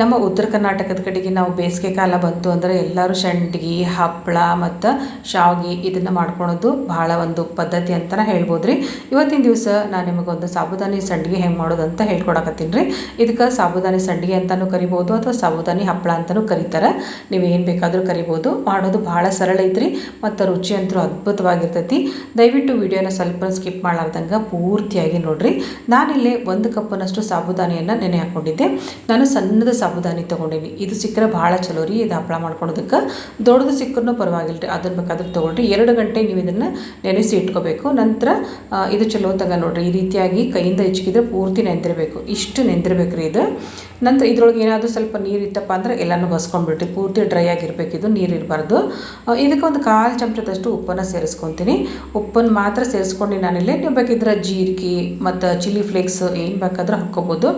ನಮ್ಮ ಉತ್ತರ ಕರ್ನಾಟಕದ ಕಡೆಗೆ ನಾವು ಬೇಸಿಗೆ ಕಾಲ ಬಂತು ಅಂದರೆ ಎಲ್ಲರೂ ಸಂಡ್ಗಿ ಹಪ್ಪಳ ಮತ್ತು ಶಾವಿಗೆ ಇದನ್ನು ಮಾಡ್ಕೊಳೋದು ಬಹಳ ಒಂದು ಪದ್ಧತಿ ಅಂತಲೇ ಹೇಳ್ಬೋದು ರೀ ಇವತ್ತಿನ ದಿವಸ ನಾನು ನಿಮಗೊಂದು ಸಾಬುದಾನಿ ಸಂಡ್ಗೆ ಹೆಂಗೆ ಮಾಡೋದು ಅಂತ ಹೇಳ್ಕೊಡಕತ್ತೀನಿ ರೀ. ಇದಕ್ಕೆ ಸಾಬುದಾನಿ ಸಂಡ್ಗೆ ಅಂತಲೂ ಕರಿಬೋದು ಅಥವಾ ಸಾಬುದಾನಿ ಹಪ್ಪಳ ಅಂತಲೂ ಕರೀತಾರೆ. ನೀವು ಏನು ಬೇಕಾದರೂ ಕರಿಬೋದು. ಮಾಡೋದು ಭಾಳ ಸರಳ ಐತ್ರಿ ಮತ್ತು ರುಚಿ ಅಂತೂ ಅದ್ಭುತವಾಗಿರ್ತೈತಿ. ದಯವಿಟ್ಟು ವಿಡಿಯೋನ ಸ್ವಲ್ಪ ಸ್ಕಿಪ್ ಮಾಡಲಾರ್ದಂಗೆ ಪೂರ್ತಿಯಾಗಿ ನೋಡಿರಿ. ನಾನಿಲ್ಲಿ ಒಂದು ಕಪ್ಪನಷ್ಟು ಸಾಬುದಾನಿಯನ್ನು ನೆನೆ ಹಾಕ್ಕೊಂಡಿದ್ದೆ ನಾನು ಸಣ್ಣದ ಸಾಬುದಾನಿ ತೊಗೊಂಡೇವಿ. ಇದು ಸಿಕ್ಕರೆ ಭಾಳ ಚಲೋ ರೀ, ಇದು ಹಪ್ಪಳ ಮಾಡ್ಕೊಳೋದಕ್ಕೆ. ದೊಡ್ಡದು ಸಿಕ್ಕರೂ ಪರವಾಗಿಲ್ಲ ರೀ ಅದನ್ನ ಬೇಕಾದ್ರೆ ತೊಗೊಳ್ರಿ. ಎರಡು ಗಂಟೆ ನೀವು ಇದನ್ನು ನೆನೆಸಿ ಇಟ್ಕೋಬೇಕು. ನಂತರ ಇದು ಚಲೋ ತಗ ನೋಡ್ರಿ, ಈ ರೀತಿಯಾಗಿ ಕೈಯಿಂದ ಹೆಚ್ಚಿಗಿದ್ರೆ ಪೂರ್ತಿ ನೆಂದಿರಬೇಕು. ಇಷ್ಟು ನೆಂದಿರಬೇಕು ರೀ ಇದು. ನಂತರ ಇದ್ರೊಳಗೆ ಏನಾದರೂ ಸ್ವಲ್ಪ ನೀರು ಇತ್ತಪ್ಪ ಅಂದರೆ ಎಲ್ಲನೂ ಬಸ್ಕೊಂಡ್ಬಿಟ್ರಿ ಪೂರ್ತಿ ಡ್ರೈ ಆಗಿರಬೇಕು, ಇದು ನೀರು ಇರಬಾರ್ದು. ಇದಕ್ಕೆ ಒಂದು ಕಾಲು ಚಮಚದಷ್ಟು ಉಪ್ಪನ್ನು ಸೇರಿಸ್ಕೊತೀನಿ. ಉಪ್ಪನ್ನು ಮಾತ್ರ ಸೇರಿಸ್ಕೊಂಡು ನಾನಿಲ್ಲೇ, ನೀವು ಬೇಕಿದ್ರೆ ಜೀರಿಗೆ ಮತ್ತು ಚಿಲ್ಲಿ ಫ್ಲೇಕ್ಸ್ ಏನು ಬೇಕಾದರೂ ಹಾಕ್ಕೋಬೋದು.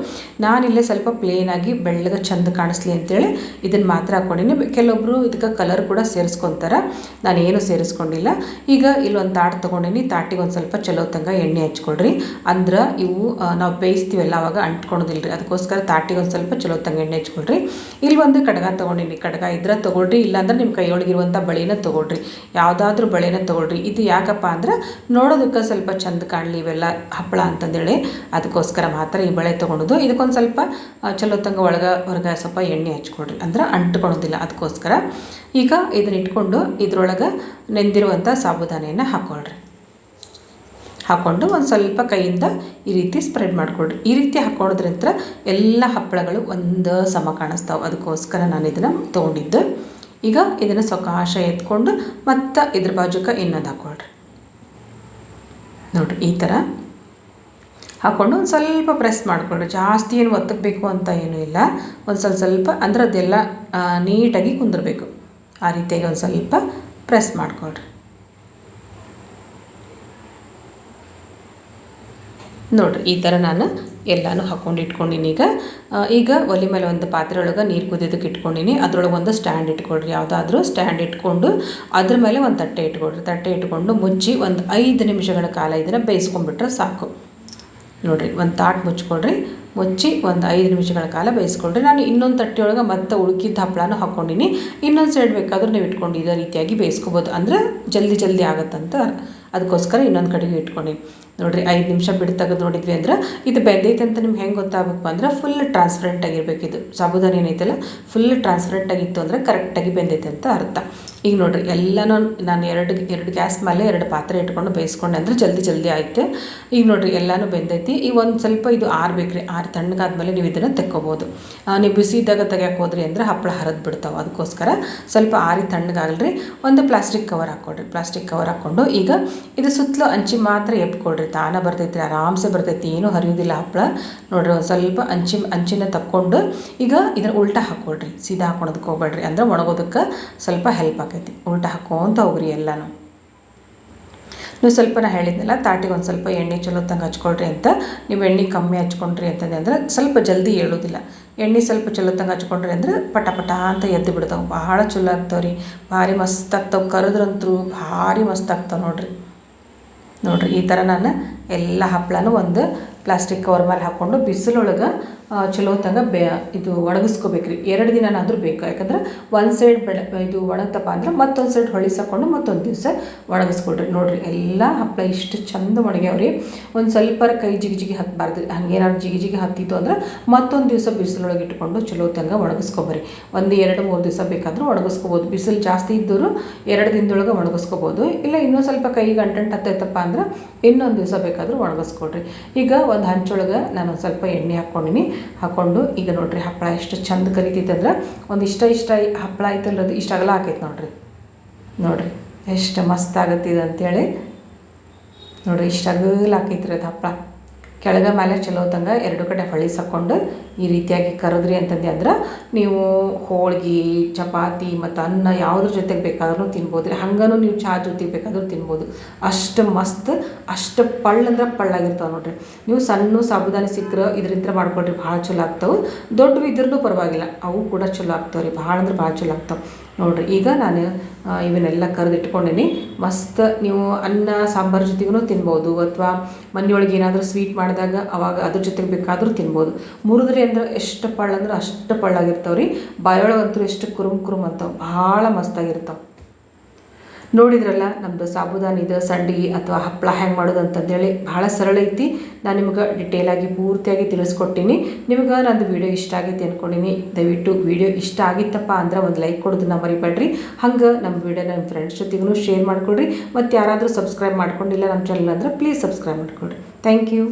ನಾನಿಲ್ಲೇ ಸ್ವಲ್ಪ ಪ್ಲೇನಾಗಿ ಬೆಳ್ಳಗೆ ಚಂದ ಕಾಣಿಸ್ಲಿ ಅಂತೇಳಿ ಇದನ್ನು ಮಾತ್ರ ಹಾಕ್ಕೊಂಡಿನಿ ಕೆಲವೊಬ್ಬರು ಇದಕ್ಕೆ ಕಲರ್ ಕೂಡ ಸೇರಿಸ್ಕೊತಾರೆ. ನಾನು ಏನು ಸೇರಿಸ್ಕೊಂಡಿಲ್ಲ. ಈಗ ಇಲ್ಲೊಂದು ತಾಟ್ ತೊಗೊಂಡಿನಿ. ತಾಟಿಗೆ ಒಂದು ಸ್ವಲ್ಪ ಚಲೋ ತಂಗ ಎಣ್ಣೆ ಹಚ್ಕೊಳ್ರಿ. ಅಂದ್ರೆ ಇವು ನಾವು ಬೇಯಿಸ್ತೀವಲ್ಲ ಅವಾಗ ಅಂಟ್ಕೊಳೋದಿಲ್ಲ ಅದಕ್ಕೋಸ್ಕರ ತಾಟಿಗೆ ಒಂದು ಸ್ವಲ್ಪ ಚಲೋ ತಂಗ ಎಣ್ಣೆ ಹಚ್ಕೊಳ್ರಿ. ಇಲ್ಲಿ ಒಂದು ಕಡಗ ತೊಗೊಂಡಿನಿ. ಕಡಗ ಇದ್ರೆ ತೊಗೊಳ್ರಿ. ಇಲ್ಲಾಂದ್ರೆ ನಿಮ್ಮ ಕೈಯೊಳಗಿರುವಂಥ ಬಳೆನ ತೊಗೊಳ್ರಿ. ಯಾವುದಾದ್ರೂ ಬಳೆನ ತೊಗೊಳ್ರಿ. ಇದು ಯಾಕಪ್ಪ ಅಂದ್ರೆ ನೋಡೋದಕ್ಕೆ ಸ್ವಲ್ಪ ಚಂದ ಕಾಣಲಿ ಇವೆಲ್ಲ ಹಪ್ಪಳ ಅಂತಂದೇಳಿ. ಅದಕ್ಕೋಸ್ಕರ ಮಾತ್ರ ಈ ಬಳೆ ತೊಗೊಳೋದು ಇದಕ್ಕೊಂದು ಸ್ವಲ್ಪ ಚಲೋ ತಂಗ ಒಳಗೆ ಹೊರಗೆ ಸ್ವಲ್ಪ ಎಣ್ಣೆ ಹಚ್ಕೊಳ್ರಿ ಅಂದ್ರೆ ಅಂಟ್ಕೊಳೋದಿಲ್ಲ ಅದಕ್ಕೋಸ್ಕರ. ಈಗ ಇದನ್ನ ಇಟ್ಕೊಂಡು ಇದ್ರೊಳಗೆ ನೆಂದಿರುವಂಥ ಸಾಬುದಾನೆಯನ್ನು ಹಾಕ್ಕೊಳ್ರಿ ಹಾಕ್ಕೊಂಡು ಒಂದು ಸ್ವಲ್ಪ ಕೈಯಿಂದ ಈ ರೀತಿ ಸ್ಪ್ರೆಡ್ ಮಾಡಿಕೊಡ್ರಿ ಈ ರೀತಿ ಹಾಕ್ಕೊಳೋದ್ರಿಂದ ಎಲ್ಲ ಹಪ್ಪಳಗಳು ಒಂದು ಸಮ ಕಾಣಿಸ್ತಾವೆ. ಅದಕ್ಕೋಸ್ಕರ ನಾನು ಇದನ್ನು ತೊಗೊಂಡಿದ್ದು. ಈಗ ಇದನ್ನು ಸ್ವಕಾಶ ಎತ್ಕೊಂಡು ಮತ್ತು ಇದ್ರ ಬಾಜುಕ ಇನ್ನೊಂದು ಹಾಕ್ಕೊಳ್ರಿ ನೋಡ್ರಿ, ಈ ಥರ ಹಾಕ್ಕೊಂಡು ಒಂದು ಸ್ವಲ್ಪ ಪ್ರೆಸ್ ಮಾಡಿಕೊಂಡು ಜಾಸ್ತಿ ಏನು ಒತ್ತಬೇಕು ಅಂತ ಏನೂ ಇಲ್ಲ. ಒಂದು ಸ್ವಲ್ಪ ಸ್ವಲ್ಪ ಅಂದ್ರೆ ಅದೆಲ್ಲ ನೀಟಾಗಿ ಕುಂದಿರಬೇಕು. ಆ ರೀತಿಯಾಗಿ ಒಂದು ಸ್ವಲ್ಪ ಪ್ರೆಸ್ ಮಾಡಿಕೊಳ್ರಿ ನೋಡ್ರಿ, ಈ ಥರ ನಾನು ಎಲ್ಲನೂ ಹಾಕ್ಕೊಂಡು ಇಟ್ಕೊಂಡಿನಿ ಈಗ. ಈಗ ಒಲೆ ಮೇಲೆ ಒಂದು ಪಾತ್ರೆ ಒಳಗೆ ನೀರು ಕುದಿಯೋದಕ್ಕೆ ಇಟ್ಕೊಂಡಿನಿ. ಅದರೊಳಗೆ ಒಂದು ಸ್ಟ್ಯಾಂಡ್ ಇಟ್ಕೊಳ್ರಿ. ಯಾವುದಾದ್ರೂ ಸ್ಟ್ಯಾಂಡ್ ಇಟ್ಕೊಂಡು ಅದ್ರ ಮೇಲೆ ಒಂದು ತಟ್ಟೆ ಇಟ್ಕೊಳ್ರಿ. ತಟ್ಟೆ ಇಟ್ಕೊಂಡು ಮುಚ್ಚಿ ಒಂದು ಐದು ನಿಮಿಷಗಳ ಕಾಲ ಇದನ್ನು ಬೇಯಿಸ್ಕೊಂಡ್ಬಿಟ್ರೆ ಸಾಕು. ನೋಡಿರಿ, ಒಂದು ತಾಟ್ ಮುಚ್ಕೊಳ್ರಿ. ಮುಚ್ಚಿ ಒಂದು ಐದು ನಿಮಿಷಗಳ ಕಾಲ ಬೇಯಿಸ್ಕೊಳ್ರಿ. ನಾನು ಇನ್ನೊಂದು ತಟ್ಟೆಯೊಳಗೆ ಮತ್ತೆ ಉಳುಕಿದ್ದ ಹಪ್ಪಳನೂ ಹಾಕ್ಕೊಂಡಿನಿ ಇನ್ನೊಂದು ಸೈಡ್ ಬೇಕಾದರೂ ನೀವು ಇಟ್ಕೊಂಡು ಇದೇ ರೀತಿಯಾಗಿ ಬೇಯಿಸ್ಕೊಬೋದು. ಅಂದರೆ ಜಲ್ದಿ ಜಲ್ದಿ ಆಗುತ್ತಂತ ಅದಕ್ಕೋಸ್ಕರ ಇನ್ನೊಂದು ಕಡೆಗೆ ಇಟ್ಕೊಂಡಿನಿ. ನೋಡಿರಿ ಐದು ನಿಮಿಷ ಬಿಟ್ಟು ತೆಗೆದು ನೋಡಿದ್ವಿ ಅಂದ್ರೆ ಇದು ಬೆಂದೈತೆ ಅಂತ ನಿಮ್ಗೆ ಹೆಂಗೆ ಗೊತ್ತಾಗಬೇಕು ಅಂದ್ರೆ ಫುಲ್ ಟ್ರಾನ್ಸ್ಪರೆಂಟ್ ಆಗಿರ್ಬೇಕು ಇದು. ಸಾಬುದಾನ ಏನೈತಲ್ಲ ಫುಲ್ ಟ್ರಾನ್ಸ್ಪರೆಂಟ್ ಆಗಿತ್ತು ಅಂದರೆ ಕರೆಕ್ಟಾಗಿ ಬೆಂದೈತೆ ಅಂತ ಅರ್ಥ. ಈಗ ನೋಡಿರಿ ಎಲ್ಲನೂ ನಾನು ಎರಡು ಎರಡು ಗ್ಯಾಸ್ ಮೇಲೆ ಎರಡು ಪಾತ್ರೆ ಇಟ್ಕೊಂಡು ಬೇಯಿಸ್ಕೊಂಡೆ ಅಂದರೆ ಜಲ್ದಿ ಜಲ್ದಿ ಆಯ್ತು. ಈಗ ನೋಡಿರಿ ಎಲ್ಲನೂ ಬೆಂದೈತಿ. ಈಗ ಒಂದು ಸ್ವಲ್ಪ ಇದು ಆರು ಬೇಕ್ರಿ ಆರು ತಣ್ಣಗಾದ್ಮೇಲೆ ನೀವು ಇದನ್ನು ತೆಕ್ಕೋಬೋದು. ನೀವು ಬಿಸಿ ಇದ್ದಾಗ ತೆಗಿಯಕ್ಕೆ ಹೋದ್ರಿ ಅಂದರೆ ಹಪ್ಪಳ ಹರಿದು ಬಿಡ್ತಾವೆ. ಅದಕ್ಕೋಸ್ಕರ ಸ್ವಲ್ಪ ಆರಿ ತಣ್ಣಗಾಗಲ್ರಿ. ಒಂದು ಪ್ಲಾಸ್ಟಿಕ್ ಕವರ್ ಹಾಕ್ಕೊಡ್ರಿ ಪ್ಲಾಸ್ಟಿಕ್ ಕವರ್ ಹಾಕ್ಕೊಂಡು ಈಗ ಇದು ಸುತ್ತಲೂ ಅಂಚಿ ಮಾತ್ರ ಎಬ್ಕೊಡ್ರಿ ತಾನ ಬರ್ತೈತಿ ಆರಾಮ್ಸೆ ಬರ್ತೈತಿ, ಏನೂ ಹರಿಯೋದಿಲ್ಲ ಹಪ್ಪಳ ನೋಡ್ರಿ, ಒಂದು ಸ್ವಲ್ಪ ಅಂಚಿನ ಅಂಚಿನ ತಕ್ಕೊಂಡು ಈಗ ಇದನ್ನ ಉಲ್ಟಾ ಹಾಕ್ಕೊಳ್ರಿ ಸೀದಾ ಹಾಕೊಳೋದಕ್ಕೆ ಹೋಗ್ಬೇಡ್ರಿ, ಅಂದ್ರೆ ಒಣಗೋದಕ್ಕೆ ಸ್ವಲ್ಪ ಹೆಲ್ಪ್ ಆಕೈತಿ. ಉಲ್ಟಾ ಹಾಕ್ಕೊಂತ ಹೋಗ್ರಿ ಎಲ್ಲನೂ. ನೀವು ಸ್ವಲ್ಪ ನಾ ಹೇಳಿದ್ನಲ್ಲ, ತಾಟಿಗೆ ಒಂದು ಸ್ವಲ್ಪ ಎಣ್ಣೆ ಚಲೋ ತಂಗೆ ಹಚ್ಕೊಳ್ರಿ ಅಂತ. ನೀವು ಎಣ್ಣೆ ಕಮ್ಮಿ ಹಚ್ಕೊಂಡ್ರಿ ಅಂತಂದ್ರೆ ಅಂದ್ರೆ ಸ್ವಲ್ಪ ಜಲ್ದಿ ಏಳೋದಿಲ್ಲ. ಎಣ್ಣೆ ಸ್ವಲ್ಪ ಚಲೋ ತಂಗೆ ಹಚ್ಕೊಂಡ್ರಿ ಅಂದ್ರೆ ಪಟ ಪಟ ಅಂತ ಎದ್ದು ಬಿಡ್ತಾವೆ. ಭಾಳ ಚಲೋ ಆಗ್ತಾವೆ ರೀ. ಭಾರಿ ಮಸ್ತ್ ಆಗ್ತಾವೆ. ಕರೆದ್ರಂತೂ ಭಾರಿ ಮಸ್ತ್ ಆಗ್ತಾವೆ ನೋಡ್ರಿ. ನೋಡ್ರಿ ಈ ಥರ ನಾನು ಎಲ್ಲ ಹಪ್ಪಳನೂ ಒಂದು ಪ್ಲಾಸ್ಟಿಕ್ ಕವರ್ ಮೇಲೆ ಹಾಕ್ಕೊಂಡು ಬಿಸಿಲೊಳಗೆ ಚಲೋ ತಂಗ ಬೆ, ಇದು ಒಣಗಿಸ್ಕೋಬೇಕ್ರಿ. ಎರಡು ದಿನನಾದರೂ ಬೇಕು. ಯಾಕಂದ್ರೆ ಒಂದು ಸೈಡ್ ಬೆಳೆ, ಇದು ಒಣಗ್ತಪ್ಪ ಅಂದ್ರೆ ಮತ್ತೊಂದು ಸೈಡ್ ಹೊಳಿಸಕೊಂಡು ಮತ್ತೊಂದು ದಿವಸ ಒಣಗಿಸ್ಕೊಡ್ರಿ. ನೋಡಿರಿ, ಎಲ್ಲ ಹಪ್ಪಳ ಇಷ್ಟು ಚಂದ ಒಣಗ್ಯಾವ್ರಿ. ಒಂದು ಸ್ವಲ್ಪ ಕೈ ಜಿಗಿ ಜಿಗಿ ಹತ್ತಬಾರ್ದು ಹಂಗೇನಾದ್ರು ಜಿಗಿ ಜಿಗಿ ಹತ್ತಿತ್ತು ಅಂದ್ರೆ ಮತ್ತೊಂದು ದಿವಸ ಬಿಸಿಲೊಳಗೆ ಇಟ್ಕೊಂಡು ಚಲೋ ತಂಗ ಒಣಗಿಸ್ಕೊಬರಿ ಒಂದು ಎರಡು ಮೂರು ದಿವಸ ಬೇಕಾದರೂ ಒಣಗಿಸ್ಕೋಬೋದು. ಬಿಸಿಲು ಜಾಸ್ತಿ ಇದ್ದರೂ ಎರಡು ದಿನದೊಳಗೆ ಒಣಗಿಸ್ಕೋಬೋದು. ಇಲ್ಲ ಇನ್ನೂ ಸ್ವಲ್ಪ ಕೈ ಗಂಟೆಂಟು ಹತ್ತೈತಪ್ಪ ಅಂದ್ರೆ ಇನ್ನೊಂದು ದಿವಸ ಬೇಕಾದರೂ ಒಣಗಿಸ್ಕೊಡ್ರಿ. ಈಗ ಒಂದು ಹಂಚೊಳಗೆ ನಾನು ಸ್ವಲ್ಪ ಎಣ್ಣೆ ಹಾಕ್ಕೊಂಡಿನಿ ಹಾಕ್ಕೊಂಡು ಈಗ ನೋಡ್ರಿ ಹಪ್ಪಳ ಎಷ್ಟು ಚಂದ ಕರಿತೈತಂದ್ರೆ ಒಂದು ಇಷ್ಟ ಇಷ್ಟ ಹಪ್ಪಳ ಐತಲ್ಲ ಅದು ಇಷ್ಟಾಗಲ್ಲ ಹಾಕೈತೆ ನೋಡ್ರಿ. ನೋಡ್ರಿ, ಎಷ್ಟು ಮಸ್ತ್ ಆಗತ್ತೆ ಇದು ಅಂತೇಳಿ. ನೋಡ್ರಿ ಇಷ್ಟಾಗಲ್ಲ ಹಾಕೈತ್ರಿ ಅದು ಹಪ್ಪಳ. ಕೆಳಗೆ ಮೇಲೆ ಚಲೋ ತಂಗ ಎರಡು ಕಡೆ ಹೊಳಿಸಕೊಂಡು ಈ ರೀತಿಯಾಗಿ ಕರೆದ್ರಿ ಅಂತಂದು ಅಂದ್ರೆ ನೀವು ಹೋಳಿಗೆ, ಚಪಾತಿ ಮತ್ತು ಅನ್ನ ಯಾವುದ್ರ ಜೊತೆಗೆ ಬೇಕಾದ್ರೂ ತಿನ್ಬೋದು. ರೀ ಹಂಗನೂ ನೀವು ಚಹಾ ಜೊತೆಗೆ ಬೇಕಾದ್ರೂ ತಿನ್ಬೋದು. ಅಷ್ಟು ಮಸ್ತ್, ಅಷ್ಟು ಪಳ್ಳ ಅಂದ್ರೆ ಪಳ್ಳಾಗಿರ್ತಾವೆ ನೋಡ್ರಿ. ನೀವು ಸಣ್ಣ ಸಾಬುದಾನಿ ಸಿಕ್ಕರೆ ಇದರಿಂದ ಮಾಡ್ಕೊಳ್ರಿ, ಭಾಳ ಚಲೋ ಆಗ್ತಾವೆ. ದೊಡ್ಡವು ಇದ್ರೂ ಪರವಾಗಿಲ್ಲ, ಅವು ಕೂಡ ಚಲೋ ಆಗ್ತಾವೆ ರೀ ಭಾಳ ಅಂದ್ರೆ ಭಾಳ ಚಲೋ ಆಗ್ತಾವೆ. ನೋಡಿರಿ, ಈಗ ನಾನು ಇವನ್ನೆಲ್ಲ ಕರೆದು ಇಟ್ಕೊಂಡೀನಿ ಮಸ್ತ್ ನೀವು ಅನ್ನ, ಸಾಂಬಾರು ಜೊತೆಗೂ ತಿನ್ಬೋದು, ಅಥವಾ ಮನೆಯೊಳಗೆ ಏನಾದರೂ ಸ್ವೀಟ್ ಮಾಡಿದಾಗ ಅವಾಗ ಅದ್ರ ಜೊತೆಗೆ ಬೇಕಾದರೂ ತಿನ್ಬೋದು. ಮುರಿದ್ರಿ ಅಂದ್ರೆ ಎಷ್ಟು ಪಳ್ಳ ಅಂದ್ರೆ ಅಷ್ಟು ಪಳ್ಳಾಗಿರ್ತಾವೆ ರೀ ಬಾಯೊಳಗಂತೂ ಎಷ್ಟು ಕುರುಮ್ ಕುರುಮ್ ಅಂತಾವೆ. ಭಾಳ ಮಸ್ತಾಗಿರ್ತಾವೆ. ನೋಡಿದ್ರಲ್ಲ ನಮ್ಮದು ಸಾಬುದಾನಿದ ಸಂಡಿಗೆ ಅಥವಾ ಹಪ್ಪಳ ಹೆಂಗೆ ಮಾಡೋದು ಅಂತಂದೇಳಿ ಭಾಳ ಸರಳ ಐತಿ. ನಾನು ನಿಮ್ಗೆ ಡಿಟೇಲಾಗಿ ಪೂರ್ತಿಯಾಗಿ ತಿಳಿಸ್ಕೊಟ್ಟಿನಿ. ನಿಮ್ಗೆ ನಂದು ವೀಡಿಯೋ ಇಷ್ಟ ಆಗೈತಿ ಅಂದ್ಕೊಂಡಿನಿ ದಯವಿಟ್ಟು ವಿಡಿಯೋ ಇಷ್ಟ ಆಗಿತ್ತಪ್ಪ ಅಂದ್ರೆ ಒಂದು ಲೈಕ್ ಕೊಡೋದನ್ನ ಮರಿಬೇಡ್ರಿ. ಹಂಗೆ ನಮ್ಮ ವೀಡಿಯೋ ನಮ್ಮ ಫ್ರೆಂಡ್ಸ್ ಜೊತೆಗೂ ಶೇರ್ ಮಾಡ್ಕೊಳ್ರಿ. ಮತ್ತು ಯಾರಾದರೂ ಸಬ್ಸ್ಕ್ರೈಬ್ ಮಾಡ್ಕೊಂಡಿಲ್ಲ ನಮ್ಮ ಚಾನಲ್ ಅಂದ್ರೆ ಪ್ಲೀಸ್ ಸಬ್ಸ್ಕ್ರೈಬ್ ಮಾಡ್ಕೊಳ್ರಿ. Thank you